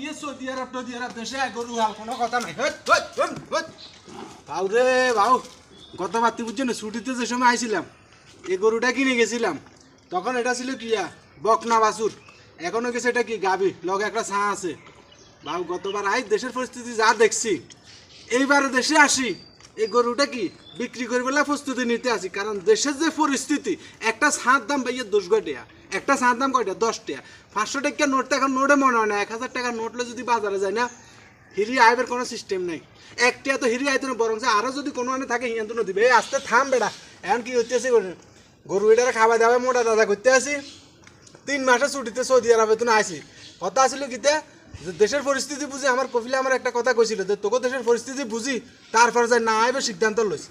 কি সৌদি আরব, টৌদি দেশে গরু হাল কোনো কথা নাই। বাউ রে, বাউ। গত বাতি বুঝছ না? ছুটিতে যে সময় আইছিলাম, এই গরুটা কিনে গেছিলাম। তখন এটা ছিল কিয়া বকনা বাসুর এখনও গেছে এটা কি? গাবি লগে একটা ছাঁ আছে। বাউ, গতবার আই, দেশের পরিস্থিতি যা দেখছি, এইবারে দেশে আসি, এই গরুটা কি বিক্রি করে বেলা প্রস্তুতি নিতে আসি। কারণ দেশের যে পরিস্থিতি, একটা ছাঁর দাম ভাইয়া দশ টাকা একটা ছাঁর দাম কয়টা? দশ টাকা পাঁচশো টাকা নোট এখন নোটে মনে হয় না। এক হাজার টাকা নোটলে যদি বাজারে যায় না, হিরি আইবের কোনো সিস্টেম নাই। একটা তো হিরি আইতো না বরং আরও যদি কোনো আনে থাকে হিয়ান্ত দিবে। এই আস্তে থাম বেড়া এখন কি হইতেছে গরু এটারে খাওয়া দাওয়া মোটা দাদা করতে আসি। তিন মাসে ছুটিতে সৌদি আরবে তো আইসি কথা আসলে কিতে যে দেশের পরিস্থিতি বুঝি আমার কপিলে আমার একটা কথা কইছিল যে, তোকে দেশের পরিস্থিতি বুঝি, তারপর যায় না আইবে সিদ্ধান্ত লইছি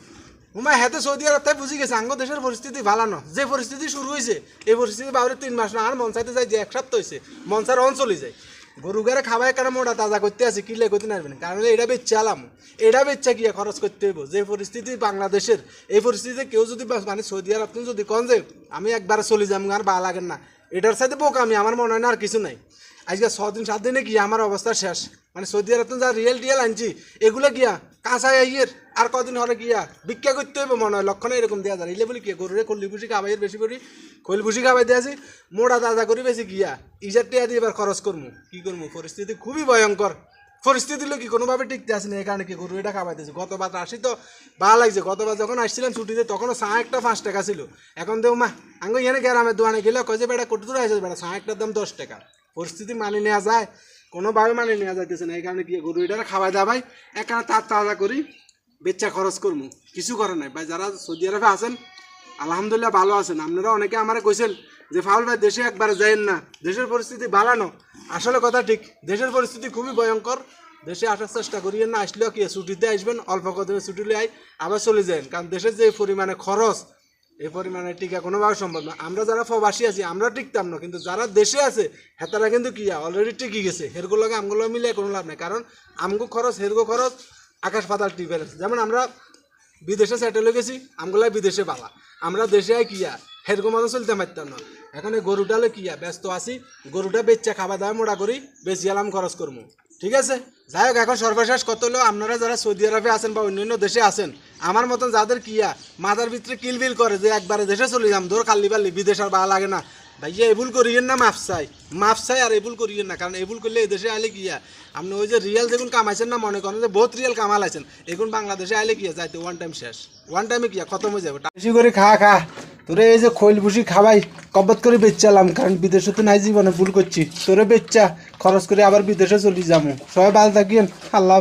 উমা হেতে সৌদি আরব তাই বুঝি গেছে, আঙ্গ দেশের পরিস্থিতি ভালো না। যে পরিস্থিতি শুরু হয়েছে এই পরিস্থিতি বাবরে তিন মাস না, আর মন চাইতে যায় যে এক সপ্তাহ হয়েছে মনসার অন চলে যায়। গরু গারে খাবাই কারণে মোটা তাজা করতে আছে, কিলে করতে নারবেন কারণ এটা বেচছে আলাম। এটা বেচছে গিয়ে খরচ করতে হইব। যে পরিস্থিতি বাংলাদেশের, এই পরিস্থিতিতে কেউ যদি মানে সৌদি আরব তুমি যদি কন যে, আমি একবার চলে যাম আর বা লাগেন না। এটার সাথে বোকা আমি, আমার মনে হয় না আর কিছু নাই। আজকে ছদিন সাত দিনে কি আমার অবস্থা শেষ। মানে সৌদি আরব যা রিয়েল টিয়েল আনছি, এগুলো গিয়া কাঁচা ইয়ের আর কদিন হরে গিয়া ভিক্ষা করতে হইব মনে হয়, লক্ষণে এরকম দেওয়া যায়। এলে বলি কি, গরুরে কল্লি ভুষি খাবাইয়ের বেশি করি কইল ভুষি খাবাই দিয়ে আছি, মোড়া দাদা করি বেশি গিয়া, ইজার টিয়া দিয়ে এবার খরচ করব কি করব পরিস্থিতি খুবই ভয়ঙ্কর। পরিস্থিতি হলো কি কোনোভাবে টিকতে আসেনি এই কারণে কি গরু এটা খাবাইতেছি গতবার আসি তো ভালো লাগছে গতবার যখন আসছিলাম ছুটিতে, তখনও চা একটা পাঁচ টাকা ছিল। এখন দেও মা, আঙ্গ এখানে গ্রামের দোকানে গেলে কয়ে বেটা, কত দূর আসে বেটা? চা একটার দাম দশ টাকা। পরিস্থিতি মানিয়ে নেওয়া যায়, কোনোভাবে মানিয়ে নেওয়া যাইতেছে না, এই কারণে কি গরু এটা দেওয়া ভাই এখানে তার তাজা করি। বেচা খরচ করব কিছু করে নাই। ভাই, যারা সৌদি আরবে আছেন, আলহামদুলিল্লাহ ভালো আছেন। আপনারা অনেকে আমার কইছেন যে, ফাউল ভাই, দেশে একবার যাইন না। দেশের পরিস্থিতি ভালো আসলে কথা ঠিক, দেশের পরিস্থিতি খুবই ভয়ঙ্কর। দেশে আসার চেষ্টা করিয়েন না, আসলেও কি, ছুটিতে আসবেন, অল্প কদমে ছুটি লিয়ে আবার চলে যান কারণ দেশের যে পরিমাণে খরচ, এই পরিমাণে টিকা কোনোভাবে সম্ভব না। আমরা যারা প্রবাসী আছি, আমরা টিকতাম না, কিন্তু যারা দেশে আছে হেতারা কিন্তু কি অলরেডি টিকে গেছে। হেরগুলোকে আমগুলো মিলে কোনো লাভ নেই। কারণ আমগো খরচ, হেরগো খরচ আকাশ পাতাল ডিফারেন্স যেমন আমরা বিদেশে সেটেল হয়ে গেছি, আমগুলাই বিদেশে বালা আমরা দেশে আই কিয়া? হেরকম মতো চলতে পারতাম না। এখন গরুটা হলে কিয়া? ব্যস্ত আছি, গরুটা বেচা, খাওয়া দাওয়া, মোড়া করি, বেশি আলাম খরচ করব ঠিক আছে? যাই হোক, এখন সর্বশেষ কত হলো, আপনারা যারা সৌদি আরবে আছেন বা অন্যান্য দেশে আছেন, আমার মতন যাদের কিয়া, মাথার ভিতরে কিলবিল করে যে একবারে দেশে চলে যাম, ধর খাল্লি পাল্লি বিদেশ আর ভালো লাগে না। ভাইয়া এবুল করিয়েন না, মাফ চাই। মাফ চাই আর এবুল করিয়েন না, কারণ এবুল করলে এই দেশে আইলে কিয়া আপনি ওই যে রিয়েল দেখুন কামাইছেন না, মনে করেন যে বহুত রিয়েল কামাল আছেন এখন বাংলাদেশে আইলে কিয়া যাইতে ওয়ান টাইম শেষ। ওয়ান টাইমে কিয়া খতম হয়ে যাবে। বেশি করে খা খা। তোরে এই যে খৈল ভুসি খাবাই কব্বত করে বেচালাম, কারণ বিদেশে তো নাই জীবনে, ভুল করছি। তোরে বেচা, খরচ করে আবার বিদেশে চলে যাব সবাই ভালো থাকিয়েন আল্লাহ।